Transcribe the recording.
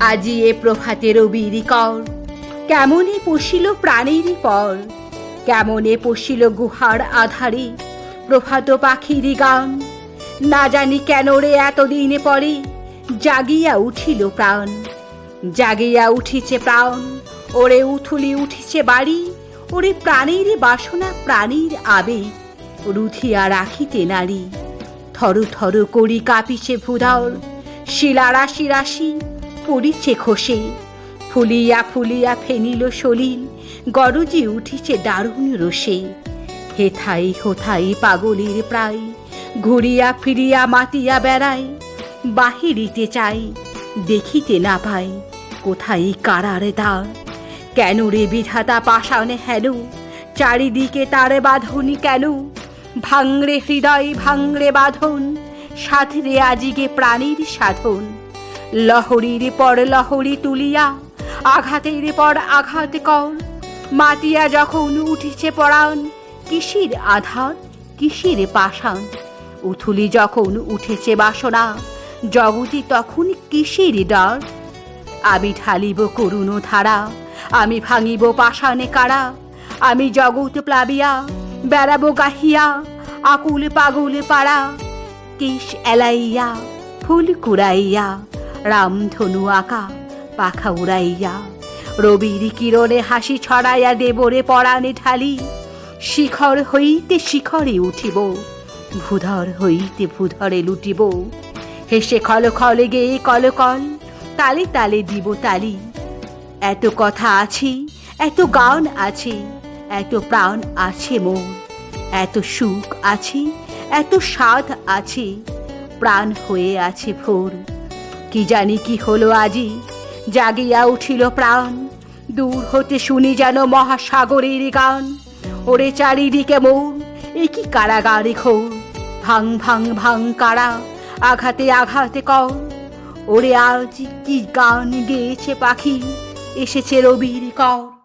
আজি এ প্রভাতের রবির কর। কেমনে পশিল প্রাণীর পর? কেমনে পশিল গুহার আধারে প্রভাত পাখির গান? না জানি কেন রে এতদিন পরে জাগিয়া উঠিল প্রাণ। জাগিয়া উঠিছে প্রাণ, ওরে উথুলি উঠিছে বাড়ি, ওরে প্রাণীর বাসনা প্রাণীর আবেগ, রুধিয়া রাখিতে নারী। থর থর করি কাঁপিছে ভুধার শিলা রাশি রাশি পড়িছে খসে। ফুলিয়া ফুলিয়া ফেনিল সলিল, গরজি উঠিছে দারুণ রোষে হেথাই হোথাই পাগলের প্রায়, ঘুরিয়া ফিরিয়া মাতিয়া বেড়াই বাহিরিতে চাই, দেখিতে না পাই, কোথায় কারার দ্বার? কেন রে বিধাতা পাষাণে হেন চারিদিকে তারে বাঁধনি কেন ভাঙরে হৃদয় ভাঙরে বাঁধন, সাধরে আজিগে প্রাণীর সাধন। লহরীর পর লহরী তুলিয়া, আঘাতের পর আঘাত কর। মাতিয়া যখন উঠিছে পরাণ, কিসির আধার, কিসির পাষাণ? উথুলি যখন উঠেছে বাসনা, জগতি তখন কিসির ডর আমি ঢালিব করুণ ধারা, আমি ভাঙিব পাষাণে কারা? আমি জগৎ প্লাবিয়া, বেড়াবো গাহিয়া, আকুল পাগল পাড়া। কেশ এলাইয়া, ফুল কুড়াইয়া রামধনু আঁকা, পাখা উড়াইয়া, রবির কিরণে হাসি ছড়াইয়া দেবরে পরাণে ঢালি, শিখর হইতে শিখরে উঠিব, ভূধর হইতে ভূধরে লুটিব, হেসে খল খলে গেয়ে কলকল তালে তালে দিব তালি, এত কথা আছি, এত গান আছে, এত প্রাণ আছে মোর, এত সুখ আছে, এত স্বাদ আছে, প্রাণ হয়ে আছে ভোর। কি জানি কি হলো আজি? জাগিয়া উঠিল প্রাণ। দূর হতে শুনি যেন মহাসাগরের গান। ওরে চারিদিকে মন, এ কি কারাগারে ঘোর? ভাং ভাং ভাং কারা, আঘাতে আঘাতে কর। ওরে আজ কি গান গেয়েছে পাখি, এসেছে রবির কর।